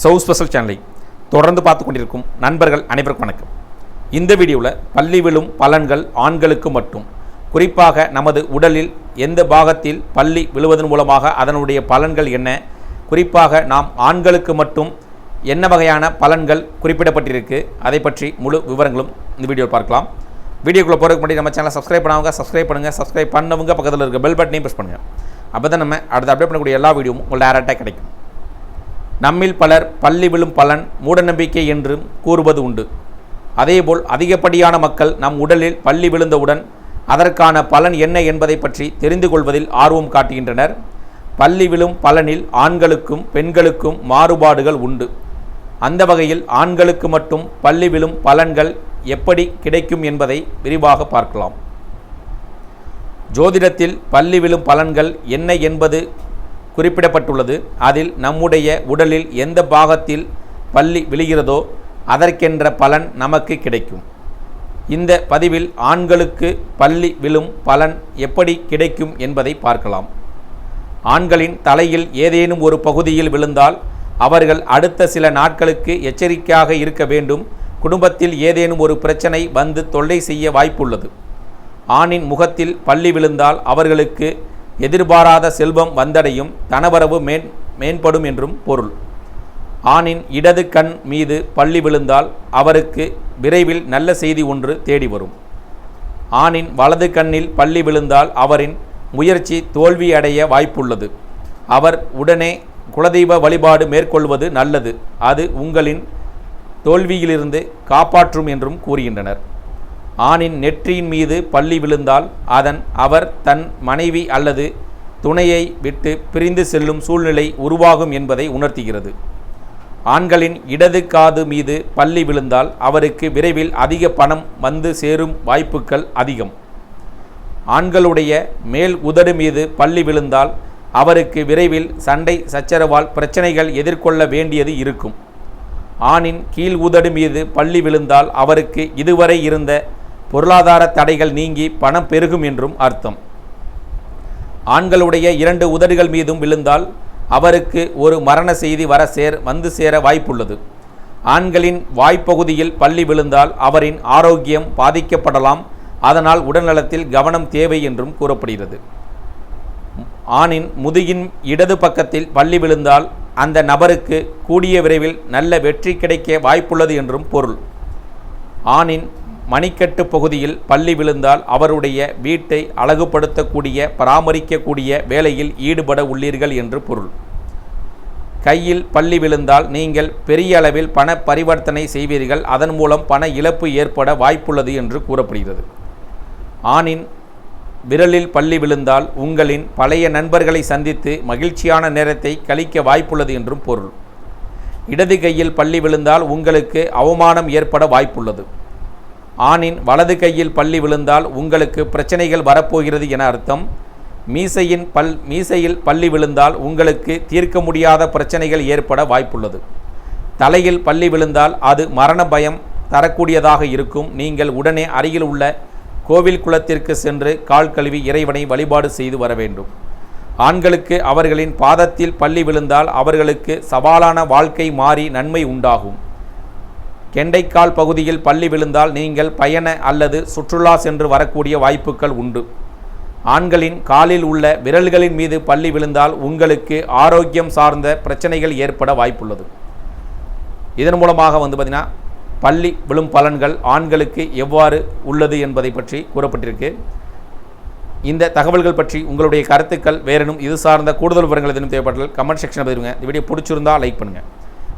சவு ஸ்பெஷல் சேனலை தொடர்ந்து பார்த்து கொண்டிருக்கும் நண்பர்கள் அனைவருக்கும் வணக்கம். இந்த வீடியோவில் பள்ளி விழும் பலன்கள் ஆண்களுக்கு மட்டும் குறிப்பாக நமது உடலில் எந்த பாகத்தில் பள்ளி விழுவதன் மூலமாக அதனுடைய பலன்கள் என்ன குறிப்பாக நாம் ஆண்களுக்கு மட்டும் என்ன வகையான பலன்கள் குறிப்பிடப்பட்டிருக்கு அதை பற்றி முழு விவரங்களும் இந்த வீடியோவில் பார்க்கலாம். வீடியோக்குள்ளே போகிறதுக்கு முன்னாடி நம்ம சேனலை சப்ஸ்கிரைப் பண்ணவங்க சப்ஸ்கிரைப் பண்ணுங்கள் சப்ஸ்கிரைப் பண்ணவங்க பக்கத்தில் இருக்க பெல் பட்டனையும் ப்ரெஸ் பண்ணுங்கள் அப்போ தான் நம்ம அடுத்து அப்டேட் பண்ணக்கூடிய எல்லா வீடியோவும் உங்களுக்கு டேரெக்டாக கிடைக்கும். நம்மில் பலர் பள்ளி விழும் பலன் மூடநம்பிக்கை என்றும் கூறுவது உண்டு. அதேபோல் அதிகப்படியான மக்கள் நம் உடலில் பள்ளி விழுந்தவுடன் அதற்கான பலன் என்ன என்பதை பற்றி தெரிந்து கொள்வதில் ஆர்வம் காட்டுகின்றனர். பள்ளி விழும் பலனில் ஆண்களுக்கும் பெண்களுக்கும் மாறுபாடுகள் உண்டு. அந்த வகையில் ஆண்களுக்கு மட்டும் பள்ளி விழும் பலன்கள் எப்படி கிடைக்கும் என்பதை விரிவாக பார்க்கலாம். ஜோதிடத்தில் பள்ளி விழும் பலன்கள் என்ன என்பது குறிப்பிடப்பட்டுள்ளது. அதில் நம்முடைய உடலில் எந்த பாகத்தில் பள்ளி விழுகிறதோ அதற்கென்ற பலன் நமக்கு கிடைக்கும். இந்த பதிவில் ஆண்களுக்கு பள்ளி விழும் பலன் எப்படி கிடைக்கும் என்பதை பார்க்கலாம். ஆண்களின் தலையில் ஏதேனும் ஒரு பகுதியில் விழுந்தால் அவர்கள் அடுத்த சில நாட்களுக்கு எச்சரிக்கையாக இருக்க வேண்டும். குடும்பத்தில் ஏதேனும் ஒரு பிரச்சனை வந்து தொல்லை செய்ய வாய்ப்புள்ளது. ஆணின் முகத்தில் பள்ளி விழுந்தால் அவர்களுக்கு எதிர்பாராத செல்வம் வந்தடையும் தனவரவு மேன் மேம்படும் என்றும் பொருள். ஆணின் இடது கண் மீது பள்ளி விழுந்தால் அவருக்கு விரைவில் நல்ல செய்தி ஒன்று தேடி வரும். ஆணின் வலது கண்ணில் பள்ளி விழுந்தால் அவரின் முயற்சி தோல்வியடைய வாய்ப்புள்ளது. அவர் உடனே குலதெய்வ வழிபாடு மேற்கொள்வது நல்லது. அது உங்களின் தோல்வியிலிருந்து காப்பாற்றும் என்றும் கூறுகின்றனர். ஆணின் நெற்றியின் மீது பள்ளி விழுந்தால் அதன் அவர் தன் மனைவி அல்லது துணையை விட்டு பிரிந்து செல்லும் சூழ்நிலை உருவாகும் என்பதை உணர்த்துகிறது. ஆண்களின் இடது காது மீது பள்ளி விழுந்தால் அவருக்கு விரைவில் அதிக பணம் வந்து சேரும் வாய்ப்புகள் அதிகம். ஆண்களுடைய மேல் உதடு மீது பள்ளி விழுந்தால் அவருக்கு விரைவில் சண்டை சச்சரவால் பிரச்சனைகள் எதிர்கொள்ள வேண்டியது இருக்கும். ஆணின் கீழ் உதடு மீது பள்ளி விழுந்தால் அவருக்கு இதுவரை இருந்த பொருளாதார தடைகள் நீங்கி பணம் பெருகும் என்றும் அர்த்தம். ஆண்களுடைய இரண்டு உதடுகள் மீதும் விழுந்தால் அவருக்கு ஒரு மரண செய்தி வர சேர் வந்து சேர வாய்ப்புள்ளது. ஆண்களின் வாய்ப்பகுதியில் பள்ளி விழுந்தால் அவரின் ஆரோக்கியம் பாதிக்கப்படலாம். அதனால் உடல்நலத்தில் கவனம் தேவை என்றும் கூறப்படுகிறது. ஆணின் முதுகின் இடது பக்கத்தில் பள்ளி விழுந்தால் அந்த நபருக்கு கூடிய விரைவில் நல்ல வெற்றி கிடைக்க வாய்ப்புள்ளது என்றும் பொருள். ஆணின் மணிக்கட்டு பகுதியில் பள்ளி விழுந்தால் அவருடைய வீட்டை அழகுபடுத்தக்கூடிய பராமரிக்கக்கூடிய வேலையில் ஈடுபட உள்ளீர்கள் என்று பொருள். கையில் பள்ளி விழுந்தால் நீங்கள் பெரிய அளவில் பண பரிவர்த்தனை செய்வீர்கள். அதன் மூலம் பண இழப்பு ஏற்பட வாய்ப்புள்ளது என்று கூறப்படுகிறது. ஆணின் விரலில் பள்ளி விழுந்தால் உங்களின் பழைய நண்பர்களை சந்தித்து மகிழ்ச்சியான நேரத்தை கழிக்க வாய்ப்புள்ளது என்றும் பொருள். இடது கையில் பள்ளி விழுந்தால் உங்களுக்கு அவமானம் ஏற்பட வாய்ப்புள்ளது. ஆணின் வலது கையில் பள்ளி விழுந்தால் உங்களுக்கு பிரச்சனைகள் வரப்போகிறது என அர்த்தம். மீசையின் பல் மீசையில் பள்ளி விழுந்தால் உங்களுக்கு தீர்க்க முடியாத பிரச்சனைகள் ஏற்பட வாய்ப்புள்ளது. தலையில் பள்ளி விழுந்தால் அது மரண பயம் தரக்கூடியதாக இருக்கும். நீங்கள் உடனே அருகில் உள்ள கோவில் குளத்திற்கு சென்று கால் கழுவி இறைவனை வழிபாடு செய்து வர வேண்டும். ஆண்களுக்கு அவர்களின் பாதத்தில் பள்ளி விழுந்தால் அவர்களுக்கு சவாலான வாழ்க்கை மாறி நன்மை உண்டாகும். கெண்டைக்கால் பகுதியில் பள்ளி விழுந்தால் நீங்கள் பயண அல்லது சுற்றுலா சென்று வரக்கூடிய வாய்ப்புகள் உண்டு. ஆண்களின் காலில் உள்ள விரல்களின் மீது பள்ளி விழுந்தால் உங்களுக்கு ஆரோக்கியம் சார்ந்த பிரச்சனைகள் ஏற்பட வாய்ப்புள்ளது. இதன் மூலமாக வந்து பார்த்திங்கன்னா பள்ளி விழும் பலன்கள் ஆண்களுக்கு எவ்வாறு உள்ளது என்பதை பற்றி கூறப்பட்டிருக்கு. இந்த தகவல்கள் பற்றி உங்களுடைய கருத்துக்கள் வேறெனும் இது சார்ந்த கூடுதல் விவரங்கள் எதுவும் தேவைப்பட்டால் கமெண்ட் செக்ஷனில் பதிவுங்க இந்த வீடியோ பிடிச்சிருந்தால் லைக் பண்ணுங்கள்